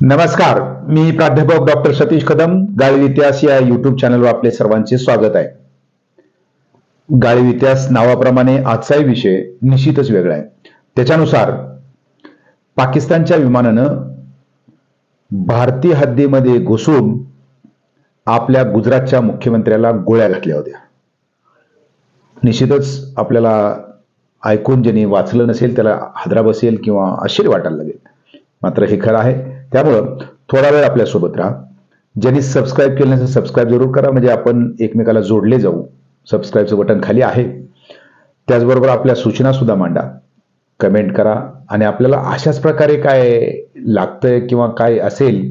नमस्कार मी प्राध्यापक डॉक्टर सतीश कदम गाळीव इतिहास या युट्यूब चॅनलवर आपले सर्वांचे स्वागत आहे. गाळीव इतिहास नावाप्रमाणे आजचाही विषय निश्चितच वेगळा आहे. त्याच्यानुसार पाकिस्तानच्या विमानानं भारतीय हद्दीमध्ये घुसून आपल्या गुजरातच्या मुख्यमंत्र्याला गोळ्या घातल्या होत्या. निश्चितच आपल्याला ऐकून ज्यांनी वाचलं नसेल त्याला हादरा बसेल किंवा आश्चर्य वाटायला लागेल. मात्र हे खरं आहे. त्यामुळं थोडा वेळ आपल्यासोबत राहा. ज्यांनी सबस्क्राईब केलं नसेल सबस्क्राईब जरूर करा. म्हणजे आपण एकमेकाला जोडले जाऊ. सबस्क्राईबचं बटन खाली आहे. त्याचबरोबर आपल्या सूचना सुद्धा मांडा. कमेंट करा. आणि आपल्याला अशाच प्रकारे काय लागतंय किंवा काय असेल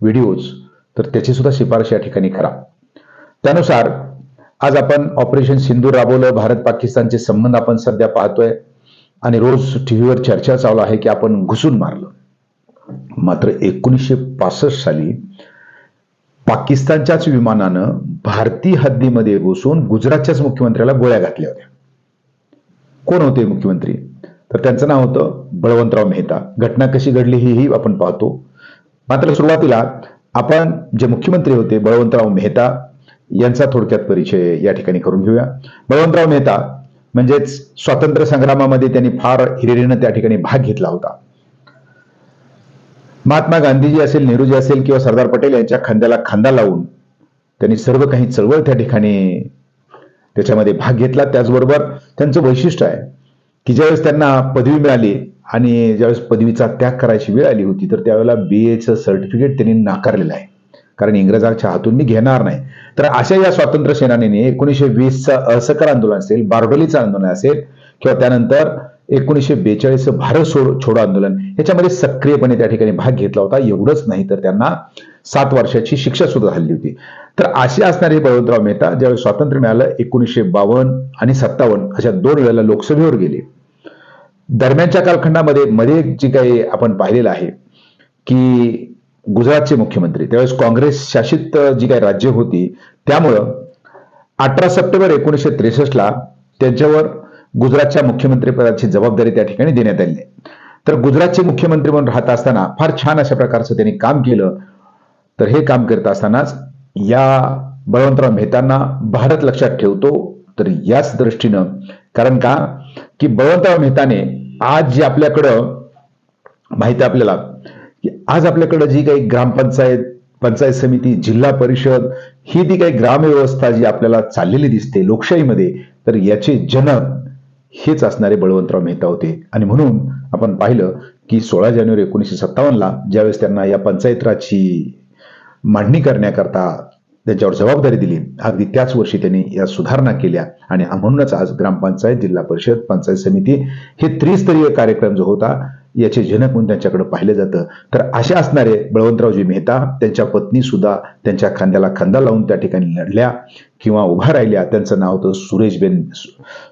व्हिडिओज तर त्याची सुद्धा शिफारस या ठिकाणी करा. त्यानुसार आज आपण ऑपरेशन सिंधूर राबवलं. भारत पाकिस्तानचे संबंध आपण सध्या पाहतोय. आणि रोज टीव्हीवर चर्चा चालू आहे की आपण घुसून मारलं. मात्र एकोणीसशे पासष्ट साली पाकिस्तानच्याच विमानानं भारतीय हद्दीमध्ये घुसून गुजरातच्याच मुख्यमंत्र्याला गोळ्या घातल्या होत्या. कोण होते मुख्यमंत्री? तर त्यांचं नाव होतं बळवंतराव मेहता. घटना कशी घडली ही आपण पाहतो. मात्र सुरुवातीला आपण जे मुख्यमंत्री होते बळवंतराव मेहता यांचा थोडक्यात परिचय या ठिकाणी करून घेऊया. बळवंतराव मेहता म्हणजेच स्वातंत्र्य संग्रामामध्ये त्यांनी फार हिरिरीनं त्या ठिकाणी भाग घेतला होता. महात्मा गांधीजी असेल नेहरूजी असेल किंवा सरदार पटेल यांच्या खांद्याला खांदा लावून त्यांनी सर्व काही चळवळ त्या ठिकाणी त्याच्यामध्ये भाग घेतला. त्याचबरोबर त्यांचं वैशिष्ट्य आहे की ज्यावेळेस त्यांना पदवी मिळाली आणि ज्यावेळेस पदवीचा त्याग करायची वेळ आली होती तर त्यावेळेला बी एचं सर्टिफिकेट त्यांनी नाकारलेलं आहे. कारण इंग्रजांच्या हातून मी घेणार नाही. तर अशा या स्वातंत्र्य सेनानीने एकोणीसशे वीसचं असहकार आंदोलन असेल बारडोलीचं आंदोलन असेल किंवा त्यानंतर एकोणीसशे बेचाळीस भारत सोड छोडो आंदोलन. याच्यामध्ये सक्रियपणे त्या ठिकाणी भाग घेतला होता. एवढंच नाही तर त्यांना सात वर्षाची शिक्षा सुद्धा झाली होती. तर असे असणारे बळवंतराव मेहता ज्यावेळी स्वातंत्र्य मिळालं एकोणीसशे बावन्न आणि सत्तावन्न अशा दोन वेळेला लोकसभेवर गेले. दरम्यानच्या कालखंडामध्ये मध्ये जी काही आपण पाहिलेलं आहे की गुजरातचे मुख्यमंत्री त्यावेळेस काँग्रेस शासित जी काही राज्य होती त्यामुळं अठरा सप्टेंबर एकोणीसशे त्रेसष्टला त्यांच्यावर गुजरातच्या मुख्यमंत्रीपदाची जबाबदारी त्या ठिकाणी देण्यात आली तर गुजरातचे मुख्यमंत्री म्हणून राहत असताना फार छान अशा प्रकारचं त्यांनी काम केलं. तर हे काम करत असतानाच या बळवंतराव मेहतांना भारत लक्षात ठेवतो. तर याच दृष्टीनं कारण का? की बळवंतराव मेहताने आज जे आपल्याकडं माहिती आहे आपल्याला की आज आपल्याकडं जी काही ग्रामपंचायत पंचायत समिती जिल्हा परिषद ही जी काही ग्रामव्यवस्था जी आपल्याला चाललेली दिसते लोकशाहीमध्ये तर याचे जनक हेच असणारे बळवंतराव मेहता होते. आणि म्हणून आपण पाहिलं की सोळा जानेवारी एकोणीसशे सत्तावन्नला ज्यावेळेस त्यांना या पंचायत राजची मांडणी करण्याकरता त्यांच्यावर जबाबदारी दिली अगदी त्याच वर्षी त्यांनी या सुधारणा केल्या. आणि म्हणूनच आज ग्रामपंचायत जिल्हा परिषद पंचायत समिती हे त्रिस्तरीय कार्यक्रम जो होता याचे जनक म्हणून त्यांच्याकडे पाहिलं जातं. तर असे असणारे बळवंतरावजी मेहता त्यांच्या पत्नी सुद्धा त्यांच्या खांद्याला खांदा लावून त्या ठिकाणी लढल्या किंवा उभा राहिल्या. त्यांचं नाव होतं सुरेशबेन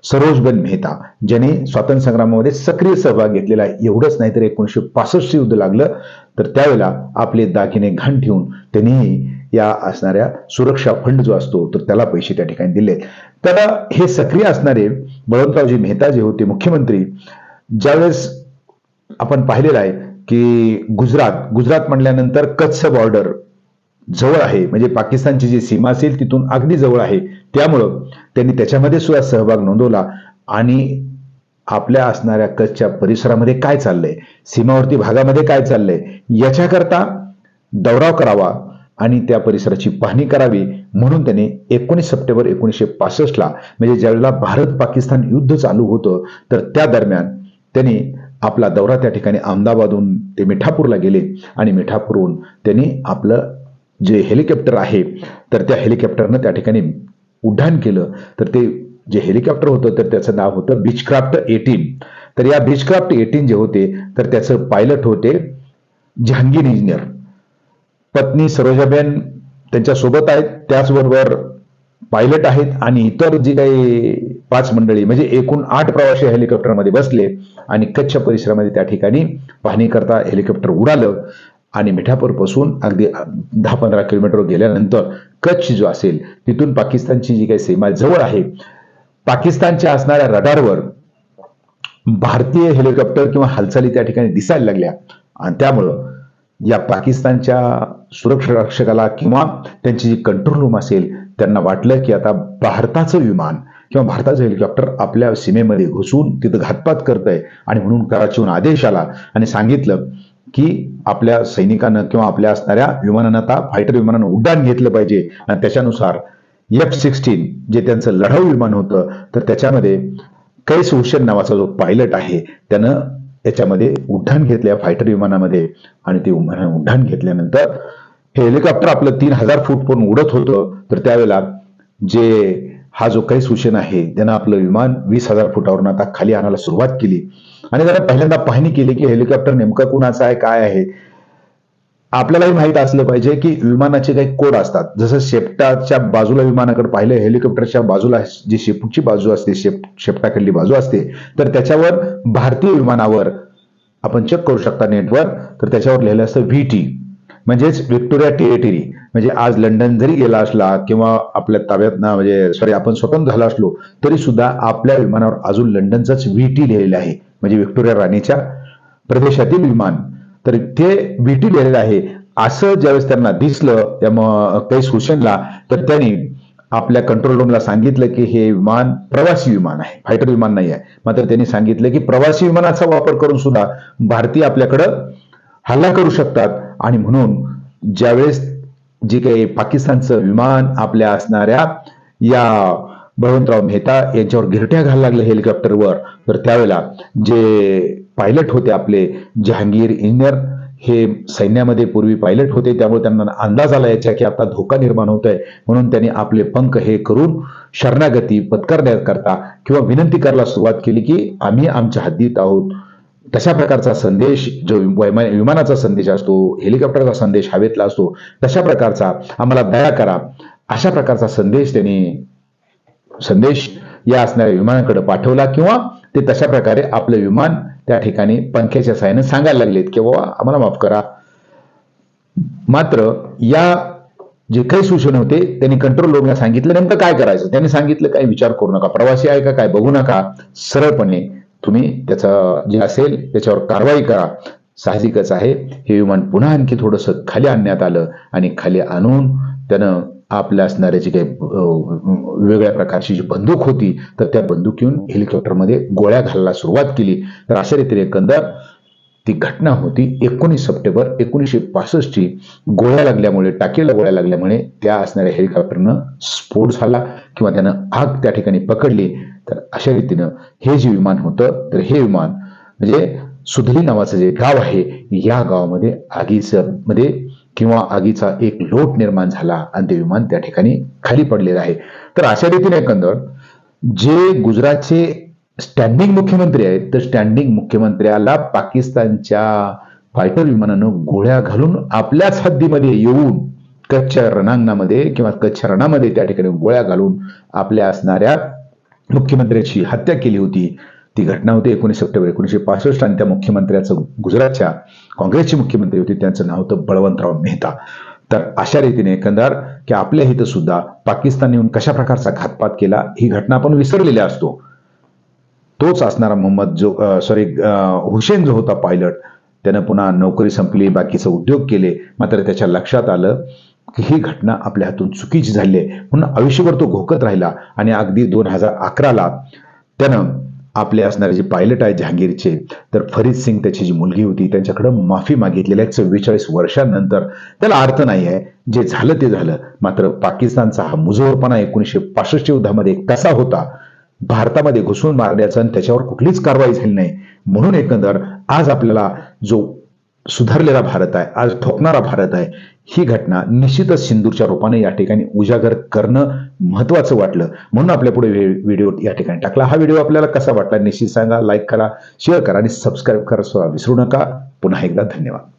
सरोजबेन मेहता ज्याने स्वातंत्र्य संग्रामामध्ये सक्रिय सहभाग घेतलेला एवढंच नाही तर एकोणीसशे पासष्ट युद्ध लागलं. तर त्यावेळेला आपले दागिने घाण ठेवून त्यांनीही या असणाऱ्या सुरक्षा फंड जो असतो तर त्याला पैसे त्या ठिकाणी दिले. तर हे सक्रिय असणारे बळवंतरावजी मेहता जे होते मुख्यमंत्री ज्यावेळेस आपण पाहिलेलं आहे की गुजरात गुजरात म्हटल्यानंतर कच्छ बॉर्डर जवळ आहे. म्हणजे पाकिस्तानची जी सीमा असेल तिथून अगदी जवळ आहे. त्यामुळं त्यांनी त्याच्यामध्ये सुद्धा सहभाग नोंदवला. आणि आपल्या असणाऱ्या कच्छच्या परिसरामध्ये काय चाललंय? सीमावर्ती भागामध्ये काय चाललंय? याच्याकरता दौराव करावा आणि त्या परिसराची पाहणी करावी म्हणून त्यांनी एकोणीस सप्टेंबर एकोणीसशे पासष्टला म्हणजे ज्यावेळेला भारत पाकिस्तान युद्ध चालू होतं तर त्या दरम्यान त्यांनी आपला दौरा त्या ठिकाणी अहमदाबादहून ते मिठापूरला गेले आणि मिठापूरहून त्यांनी आपलं जे हेलिकॉप्टर आहे तर त्या हेलिकॉप्टरनं त्या ठिकाणी उड्डाण केलं. तर ते जे हेलिकॉप्टर होतं तर त्याचं नाव होतं बीचक्राफ्ट एटीन तर या बीचक्राफ्ट एटीन जे होते तर त्याचं पायलट होते जहांगीर इंजिनियर पत्नी सरोजाबेन त्यांच्यासोबत आहेत त्याचबरोबर पायलट आहेत आणि इतर जी काही पाच मंडळी म्हणजे एकूण आठ प्रवासी हेलिकॉप्टरमध्ये बसले आणि कच्छ परिसरामध्ये त्या ठिकाणी पाहणी करता हेलिकॉप्टर उडालं आणि मिठापूरपासून अगदी दहा पंधरा किलोमीटर गेल्यानंतर कच्छ जो असेल तिथून पाकिस्तानची जी काही सीमा जवळ आहे पाकिस्तानच्या असणाऱ्या रडारवर भारतीय हेलिकॉप्टर किंवा हालचाली त्या ठिकाणी दिसायला लागल्या. आणि त्यामुळं या पाकिस्तानच्या सुरक्षा रक्षकाला किंवा त्यांची जी कंट्रोल रूम असेल त्यांना वाटलं की आता भारताचं विमान किंवा भारताचं हेलिकॉप्टर आपल्या सीमेमध्ये घुसून तिथं घातपात करत आहे आणि म्हणून कराचीहून आदेश आला आणि सांगितलं की आपल्या सैनिकांना किंवा आपल्या असणाऱ्या विमानांना आता फायटर विमानानं उड्डाण घेतलं पाहिजे. आणि त्याच्यानुसार एफ सिक्स्टीन जे त्यांचं लढाऊ विमान होतं तर त्याच्यामध्ये कैस हुसेन नावाचा जो पायलट आहे त्यानं त्याच्यामध्ये उड्डाण घेतलं फायटर विमानामध्ये. आणि ते विमान उड्डाण घेतल्यानंतर हे हेलिकॉप्टर आपलं तीन हजार फूट पण उडत होतं. तर त्यावेळेला जे हा जो काही सूचना आहे ज्यानं आपलं विमान वीस हजार फुटावरून आता खाली आणायला सुरुवात केली. आणि त्याला पहिल्यांदा पाहणी केली की हेलिकॉप्टर नेमकं कुणाचं आहे काय आहे? आपल्यालाही माहीत असलं पाहिजे की विमानाचे काही कोड असतात. जसं शेपटाच्या बाजूला विमानाकडे पाहिलं हेलिकॉप्टरच्या बाजूला जी शेपूटची बाजू असते शेप शेपटाकडली बाजू असते तर त्याच्यावर भारतीय विमानावर आपण चेक करू शकता नेटवर. तर त्याच्यावर लिहिलं असतं व्ही टी म्हणजेच व्हिक्टोरिया टेरिटरी म्हणजे आज लंडन जरी गेला असला किंवा आपल्या ताब्यात ना म्हणजे सॉरी आपण स्वतंत्र झाला असलो तरी सुद्धा आपल्या विमानावर अजून लंडनचंच व्हीटी लिहिलेलं आहे. म्हणजे व्हिक्टोरिया राणीच्या प्रदेशातील विमान. तर ते व्हीटी लिहिलेलं आहे. असं ज्यावेळेस त्यांना दिसलं त्या कैस हुसेनला तर त्यांनी आपल्या कंट्रोल रूमला सांगितलं की हे विमान प्रवासी विमान आहे. फायटर विमान नाही आहे मात्र त्यांनी सांगितलं की प्रवासी विमानाचा वापर करून सुद्धा भारतीय आपल्याकडं हल्ला करू शकतात. आणि म्हणून ज्यावेळेस जे काही पाकिस्तानचं विमान आपल्या असणाऱ्या या बळवंतराव मेहता यांच्यावर गिरट्या घालायला लागलं हेलिकॉप्टरवर तर त्यावेळेला जे पायलट होते आपले जहांगीर इंजिनियर हे सैन्यामध्ये पूर्वी पायलट होते त्यामुळे त्यांना अंदाज आला याच्या की आता धोका निर्माण होत आहे म्हणून त्यांनी आपले पंख हे करून शरणागती पत्करण्याकरता किंवा विनंती करायला सुरुवात केली की आम्ही आमच्या हद्दीत आहोत. तशा प्रकारचा संदेश जो विमानाचा संदेश असतो हेलिकॉप्टरचा संदेश हवेतला असतो तशा प्रकारचा आम्हाला दया करा. अशा प्रकारचा संदेश त्यांनी संदेश या असणाऱ्या विमानाकडे पाठवला किंवा ते तशा प्रकारे आपलं विमान त्या ठिकाणी पंख्याच्या साहाय्याने सांगायला लागलेत की बाबा आम्हाला माफ करा. मात्र या जे काही सूचना होते त्यांनी कंट्रोल रूमला सांगितलं. नेमकं काय करायचं? त्यांनी सांगितलं काही विचार करू नका. प्रवासी आहे का? काय? बघू नका. सरळपणे तुम्ही त्याचा जे असेल त्याच्यावर कारवाई करा. साहजिकच आहे. हे विमान पुन्हा आणखी थोडंसं खाली आणण्यात आलं आणि खाली आणून त्यानं आपल्या असणाऱ्या जी काही वेगळ्या प्रकारची जी बंदूक होती तर त्या बंदुकीहून हेलिकॉप्टरमध्ये गोळ्या घालायला सुरुवात केली. तर अशा रीतीने एकंदर ती घटना होती एकोणीस सप्टेंबर एकोणीसशे पासष्टची गोळ्या लागल्यामुळे टाकेला गोळ्या लागल्यामुळे त्या असणाऱ्या हेलिकॉप्टरनं स्फोट झाला किंवा त्यानं आग त्या ठिकाणी पकडली. तर अशा रीतीनं हे जे विमान होतं तर हे विमान म्हणजे सुधली नावाचं जे गाव आहे या गावामध्ये आगीचं मध्ये किंवा आगीचा एक लोट निर्माण झाला आणि ते विमान त्या ठिकाणी खाली पडलेलं आहे. तर अशा रीतीने एकंदर जे गुजरातचे स्टँडिंग मुख्यमंत्री आहेत. तर स्टँडिंग मुख्यमंत्र्याला पाकिस्तानच्या फायटर विमानानं गोळ्या घालून आपल्याच हद्दीमध्ये येऊन कच्च्या रणांगणामध्ये किंवा कच्च्या रणामध्ये त्या ठिकाणी गोळ्या घालून आपल्या असणाऱ्या मुख्यमंत्र्याची हत्या केली होती. ती घटना होती एकोणीस सप्टेंबर एकोणीसशे पासष्ट आणि त्या मुख्यमंत्र्याचं गुजरातच्या काँग्रेसचे मुख्यमंत्री होते. त्यांचं नाव होतं बळवंतराव मेहता. तर अशा रीतीने एकंदर की आपल्या इथं सुद्धा पाकिस्तान येऊन कशा प्रकारचा घातपात केला ही घटना आपण विसरलेल्या असतो. तोच असणारा मोहम्मद जो सॉरी हुसेन जो होता पायलट त्यानं पुन्हा नोकरी संपली बाकीचं उद्योग केले. मात्र त्याच्या लक्षात आलं की ही घटना आपल्या हातून चुकीची झाली आहे. म्हणून आयुष्यभर तो घोकत राहिला आणि अगदी दोन हजार अकराला त्यानं आपले असणारे जे पायलट आहे जहांगीरचे तर फरीद सिंग त्याची जी मुलगी होती त्यांच्याकडे माफी मागितलेली आहे. चव्वेचाळीस वर्षांनंतर त्याला अर्थ नाही आहे. जे झालं ते झालं. मात्र पाकिस्तानचा हा मुजोरपणा एकोणीसशे पासष्ट युद्धामध्ये कसा होता भारतामध्ये घुसून मारण्याचा आणि त्याच्यावर कुठलीच कारवाई झाली नाही. म्हणून एकंदर आज आपल्याला जो सुधारलेला भारत आहे आज ठोकणारा भारत आहे ही घटना निश्चितच सिंदूरच्या रूपाने या ठिकाणी उजागर करणं महत्वाचं वाटलं. म्हणून आपल्या पुढे व्हिडिओ या ठिकाणी टाकला. हा व्हिडिओ आपल्याला कसा वाटला निश्चित सांगा लाईक करा शेअर करा आणि सबस्क्राईब करा विसरू नका. पुन्हा एकदा धन्यवाद.